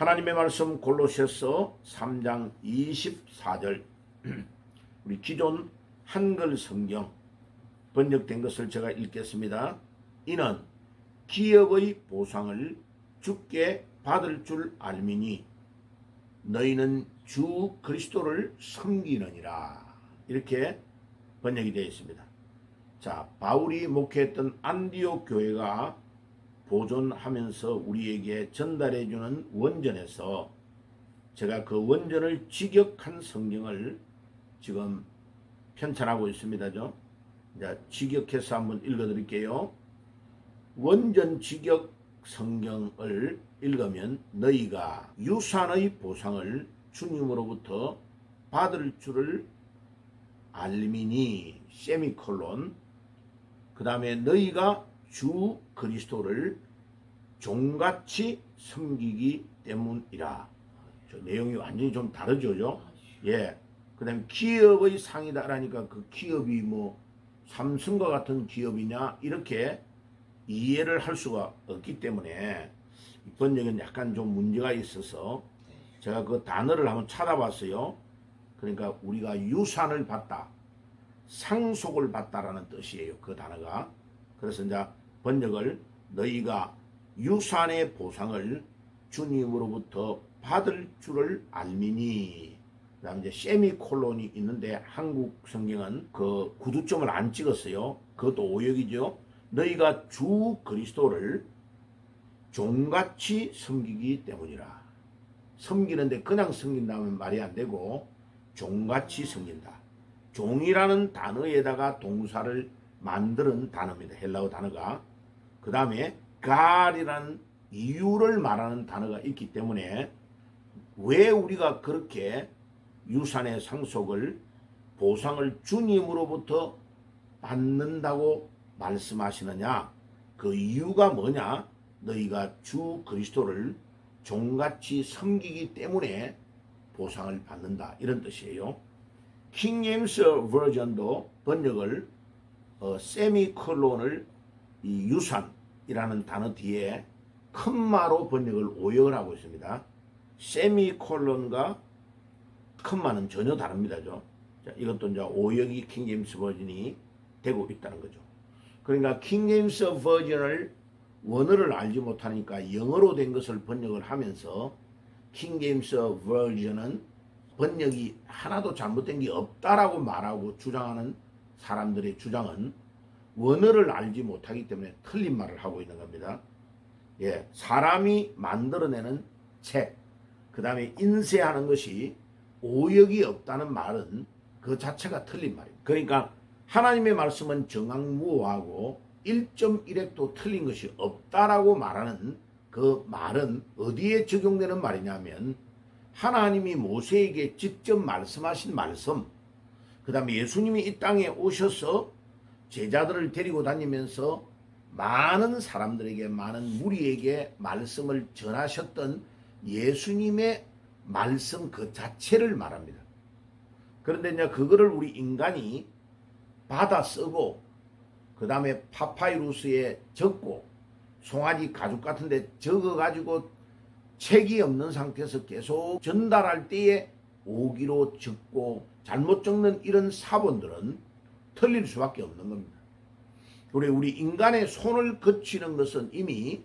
하나님의 말씀 골로새서 3장 24절 우리 기존 한글 성경 번역된 것을 제가 읽겠습니다. 이는 기업의 보상을 주께 받을 줄 알미니 너희는 주 그리스도를 섬기느니라 이렇게 번역이 되어 있습니다. 자 바울이 목회했던 안디옥 교회가 보존하면서 우리에게 전달해 주는 원전에서 제가 그 원전을 직역한 성경을 지금 편찬하고 있습니다죠. 자, 직역해서 한번 읽어 드릴게요. 원전 직역 성경을 읽으면 너희가 유산의 보상을 주님으로부터 받을 줄을 알미니 세미콜론 그 다음에 너희가 주 그리스도를 종같이 섬기기 때문이라. 저 내용이 완전히 좀 다르죠, 죠? 예. 그 다음에 기업의 상이다라니까 그 기업이 뭐 삼성과 같은 기업이냐 이렇게 이해를 할 수가 없기 때문에 이 번역은 약간 좀 문제가 있어서 제가 그 단어를 한번 찾아봤어요. 그러니까 우리가 유산을 받다, 상속을 받다라는 뜻이에요. 그 단어가. 그래서 이제 번역을 너희가 유산의 보상을 주님으로부터 받을 줄을 알미니. 그다음 이제 세미콜론이 있는데 한국 성경은 그 구두점을 안 찍었어요. 그것도 오역이죠. 너희가 주 그리스도를 종같이 섬기기 때문이라. 섬기는데 그냥 섬긴다면 말이 안 되고 종같이 섬긴다. 종이라는 단어에다가 동사를 만드는 단어입니다. 헬라어 단어가. 그 다음에 갈이라는 이유를 말하는 단어가 있기 때문에 왜 우리가 그렇게 유산의 상속을 보상을 주님으로부터 받는다고 말씀하시느냐? 그 이유가 뭐냐? 너희가 주 그리스도를 종같이 섬기기 때문에 보상을 받는다. 이런 뜻이에요. 킹제임스 버전도 번역을 어, 세미콜론을 이 유산이라는 단어 뒤에 컴마로 번역을 오역을 하고 있습니다. 세미콜론과 컴마는 전혀 다릅니다죠. 자, 이것도 이제 오역이 킹제임스 버전이 되고 있다는 거죠. 그러니까 킹제임스 버전을 원어를 알지 못하니까 영어로 된 것을 번역을 하면서 킹제임스 버전은 번역이 하나도 잘못된 게 없다라고 말하고 주장하는 사람들의 주장은 원어를 알지 못하기 때문에 틀린 말을 하고 있는 겁니다. 예, 사람이 만들어내는 책, 그 다음에 인쇄하는 것이 오역이 없다는 말은 그 자체가 틀린 말입니다. 그러니까 하나님의 말씀은 정황무호하고 1.1핵도 틀린 것이 없다라고 말하는 그 말은 어디에 적용되는 말이냐면 하나님이 모세에게 직접 말씀하신 말씀, 그 다음에 예수님이 이 땅에 오셔서 제자들을 데리고 다니면서 많은 사람들에게, 많은 무리에게 말씀을 전하셨던 예수님의 말씀 그 자체를 말합니다. 그런데 이제 그거를 우리 인간이 받아 쓰고, 그 다음에 파파이루스에 적고, 송아지 가죽 같은데 적어가지고 책이 없는 상태에서 계속 전달할 때에 오기로 적고 잘못 적는 이런 사본들은 틀릴 수밖에 없는 겁니다. 우리 우리 인간의 손을 거치는 것은 이미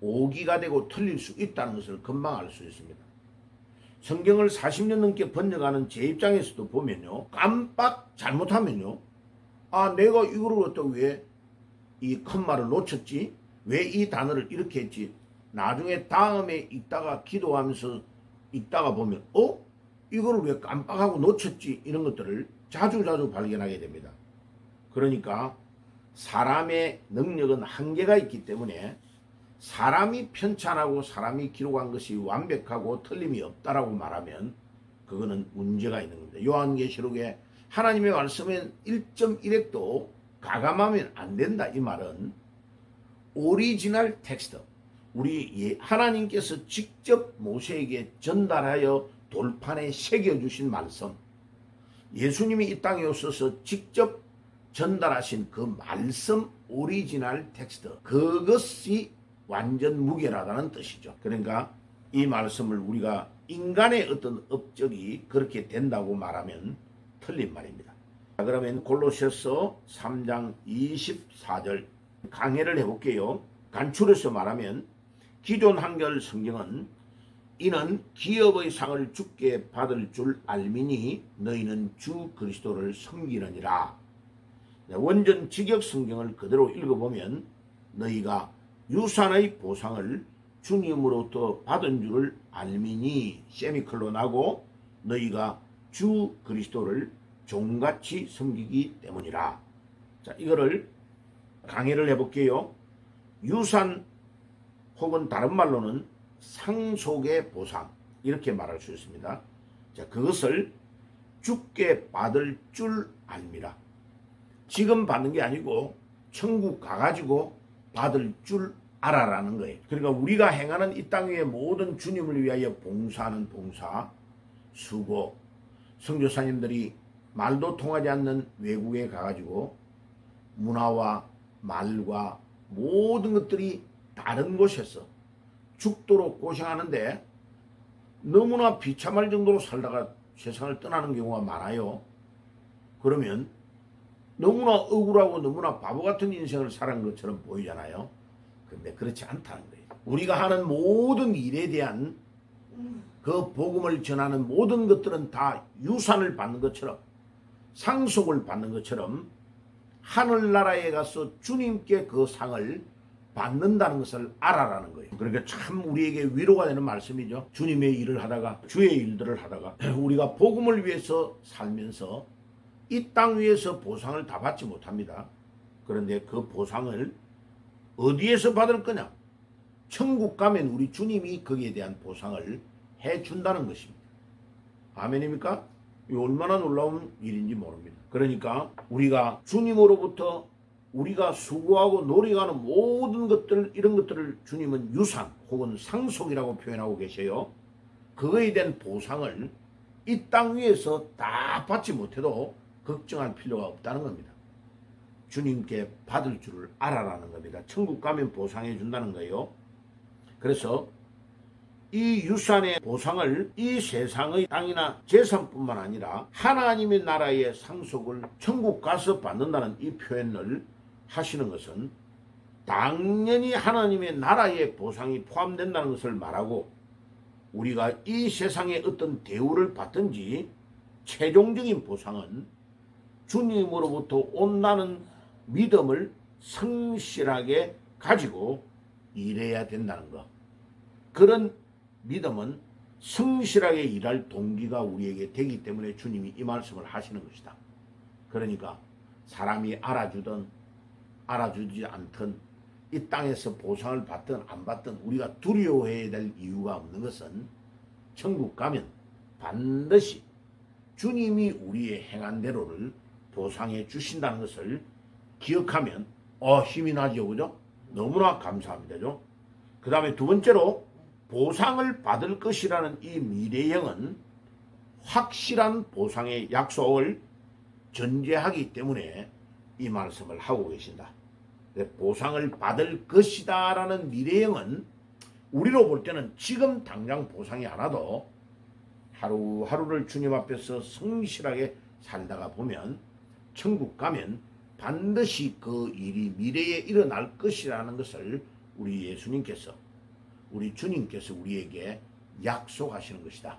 오기가 되고 틀릴 수 있다는 것을 금방 알 수 있습니다. 성경을 40년 넘게 번역하는 제 입장에서도 보면요. 깜빡 잘못하면요. 아, 내가 이거를 어떻게 왜 이 컴마를 놓쳤지? 왜 이 단어를 이렇게 했지? 나중에 다음에 있다가 기도하면서 있다가 보면 어? 이거를 왜 깜빡하고 놓쳤지? 이런 것들을 자주 자주 발견하게 됩니다. 그러니까 사람의 능력은 한계가 있기 때문에 사람이 편찬하고 사람이 기록한 것이 완벽하고 틀림이 없다라고 말하면 그거는 문제가 있는 겁니다. 요한계시록에 하나님의 말씀엔 1.1핵도 가감하면 안 된다 이 말은 오리지널 텍스트 우리 예, 하나님께서 직접 모세에게 전달하여 돌판에 새겨주신 말씀 예수님이 이 땅에 오셔서 직접 전달하신 그 말씀 오리지널 텍스트 그것이 완전 무결하다는 뜻이죠. 그러니까 이 말씀을 우리가 인간의 어떤 업적이 그렇게 된다고 말하면 틀린 말입니다. 자, 그러면 골로새서 3장 24절 강해를 해볼게요. 간추려서 말하면 기존 한결 성경은 이는 기업의 상을 주께 받을 줄 알미니 너희는 주 그리스도를 섬기느니라. 네, 원전 직역 성경을 그대로 읽어보면 너희가 유산의 보상을 주님으로부터 받은 줄을 알미니 세미클론하고 너희가 주 그리스도를 종같이 섬기기 때문이라. 자, 이거를 강의를 해볼게요. 유산 혹은 다른 말로는 상속의 보상 이렇게 말할 수 있습니다. 자, 그것을 주께 받을 줄 알미라. 지금 받는 게 아니고 천국 가가지고 받을 줄 알아라는 거예요. 그러니까 우리가 행하는 이 땅 위의 모든 주님을 위하여 봉사하는 봉사, 수고, 성교사님들이 말도 통하지 않는 외국에 가가지고 문화와 말과 모든 것들이 다른 곳에서 죽도록 고생하는데 너무나 비참할 정도로 살다가 세상을 떠나는 경우가 많아요. 그러면 너무나 억울하고 너무나 바보 같은 인생을 살은 것처럼 보이잖아요. 근데 그렇지 않다는 거예요. 우리가 하는 모든 일에 대한 그 복음을 전하는 모든 것들은 다 유산을 받는 것처럼 상속을 받는 것처럼 하늘나라에 가서 주님께 그 상을 받는다는 것을 알아라는 거예요. 그러니까 참 우리에게 위로가 되는 말씀이죠. 주님의 일을 하다가 주의 일들을 하다가 우리가 복음을 위해서 살면서 이 땅 위에서 보상을 다 받지 못합니다. 그런데 그 보상을 어디에서 받을 거냐? 천국 가면 우리 주님이 거기에 대한 보상을 해 준다는 것입니다. 아멘입니까? 이 얼마나 놀라운 일인지 모릅니다. 그러니까 우리가 주님으로부터 우리가 수고하고 노력하는 모든 것들 이런 것들을 주님은 유산 혹은 상속이라고 표현하고 계셔요. 그거에 대한 보상을 이 땅 위에서 다 받지 못해도 걱정할 필요가 없다는 겁니다. 주님께 받을 줄을 알아라는 겁니다. 천국 가면 보상해 준다는 거예요. 그래서 이 유산의 보상을 이 세상의 땅이나 재산뿐만 아니라 하나님의 나라의 상속을 천국 가서 받는다는 이 표현을 하시는 것은 당연히 하나님의 나라의 보상이 포함된다는 것을 말하고 우리가 이 세상에 어떤 대우를 받든지 최종적인 보상은 주님으로부터 온다는 믿음을 성실하게 가지고 일해야 된다는 것. 그런 믿음은 성실하게 일할 동기가 우리에게 되기 때문에 주님이 이 말씀을 하시는 것이다. 그러니까 사람이 알아주든 알아주지 않든 이 땅에서 보상을 받든 안 받든 우리가 두려워해야 될 이유가 없는 것은 천국 가면 반드시 주님이 우리의 행한 대로를 보상해 주신다는 것을 기억하면 어 힘이 나죠 그죠? 너무나 감사합니다죠. 그 다음에 두 번째로 보상을 받을 것이라는 이 미래형은 확실한 보상의 약속을 전제하기 때문에 이 말씀을 하고 계신다. 보상을 받을 것이다 라는 미래형은 우리로 볼 때는 지금 당장 보상이 안 와도 하루하루를 주님 앞에서 성실하게 살다가 보면 천국 가면 반드시 그 일이 미래에 일어날 것이라는 것을 우리 예수님께서 우리 주님께서 우리에게 약속하시는 것이다.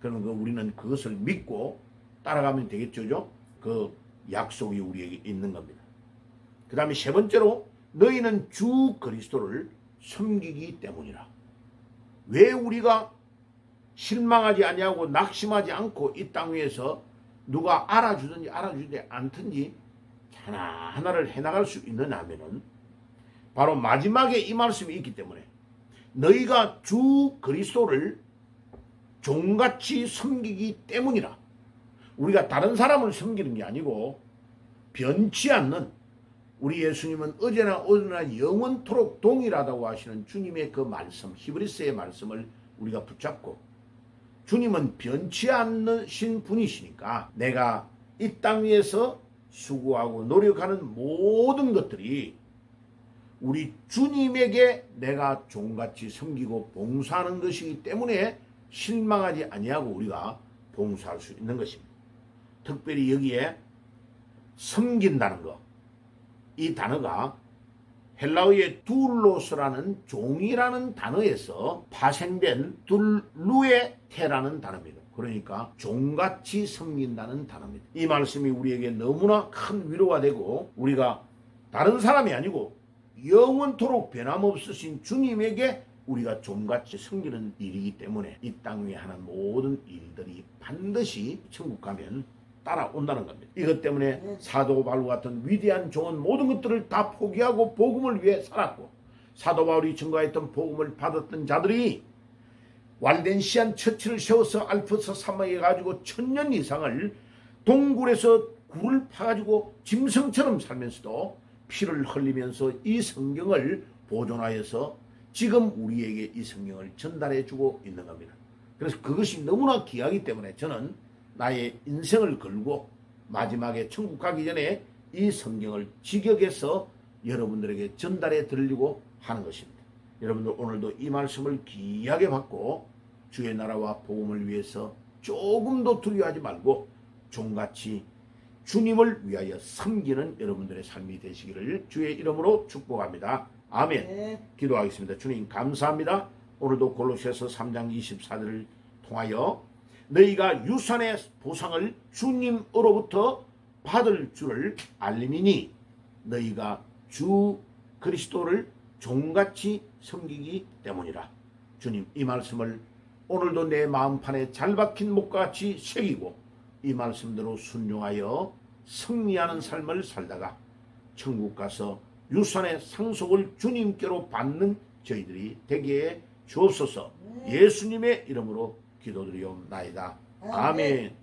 그러면 그 우리는 그것을 믿고 따라가면 되겠죠. 그 약속이 우리에게 있는 겁니다. 그 다음에 세 번째로 너희는 주 그리스도를 섬기기 때문이라. 왜 우리가 실망하지 아니하고 낙심하지 않고 이 땅 위에서 누가 알아주든지 알아주지 않든지 하나하나를 해나갈 수 있느냐 하면은 바로 마지막에 이 말씀이 있기 때문에 너희가 주 그리스도를 종같이 섬기기 때문이라. 우리가 다른 사람을 섬기는 게 아니고 변치 않는 우리 예수님은 어제나 오늘나 영원토록 동일하다고 하시는 주님의 그 말씀, 히브리스의 말씀을 우리가 붙잡고 주님은 변치 않으신 분이시니까 내가 이 땅 위에서 수고하고 노력하는 모든 것들이 우리 주님에게 내가 종같이 섬기고 봉사하는 것이기 때문에 실망하지 아니하고 우리가 봉사할 수 있는 것입니다. 특별히 여기에 섬긴다는 것. 이 단어가 헬라어의 둘로스라는 종이라는 단어에서 파생된 둘루의 테라는 단어입니다. 그러니까 종같이 섬긴다는 단어입니다. 이 말씀이 우리에게 너무나 큰 위로가 되고 우리가 다른 사람이 아니고 영원토록 변함없으신 주님에게 우리가 종같이 섬기는 일이기 때문에 이 땅 위에 하는 모든 일들이 반드시 천국 가면 따라온다는 겁니다. 이것 때문에 사도 바울 같은 위대한 종은 모든 것들을 다 포기하고 복음을 위해 살았고 사도 바울이 증거했던 복음을 받았던 자들이 왈덴시안 처치를 세워서 알프스 사막에 가지고 천년 이상을 동굴에서 굴을 파가지고 짐승처럼 살면서도 피를 흘리면서 이 성경을 보존하여서 지금 우리에게 이 성경을 전달해 주고 있는 겁니다. 그래서 그것이 너무나 귀하기 때문에 저는 나의 인생을 걸고 마지막에 천국 가기 전에 이 성경을 직역해서 여러분들에게 전달해 드리려고 하는 것입니다. 여러분들 오늘도 이 말씀을 귀하게 받고 주의 나라와 복음을 위해서 조금도 두려워하지 말고 종같이 주님을 위하여 섬기는 여러분들의 삶이 되시기를 주의 이름으로 축복합니다. 아멘. 네. 기도하겠습니다. 주님 감사합니다. 오늘도 골로새서 3장 24절을 통하여 너희가 유산의 보상을 주님으로부터 받을 줄을 알림이니 너희가 주 그리스도를 종같이 섬기기 때문이라. 주님 이 말씀을 오늘도 내 마음판에 잘 박힌 목같이 새기고 이 말씀대로 순종하여 승리하는 삶을 살다가 천국 가서 유산의 상속을 주님께로 받는 저희들이 되게 해 주옵소서 예수님의 이름으로 기도드리옵나이다. 아멘.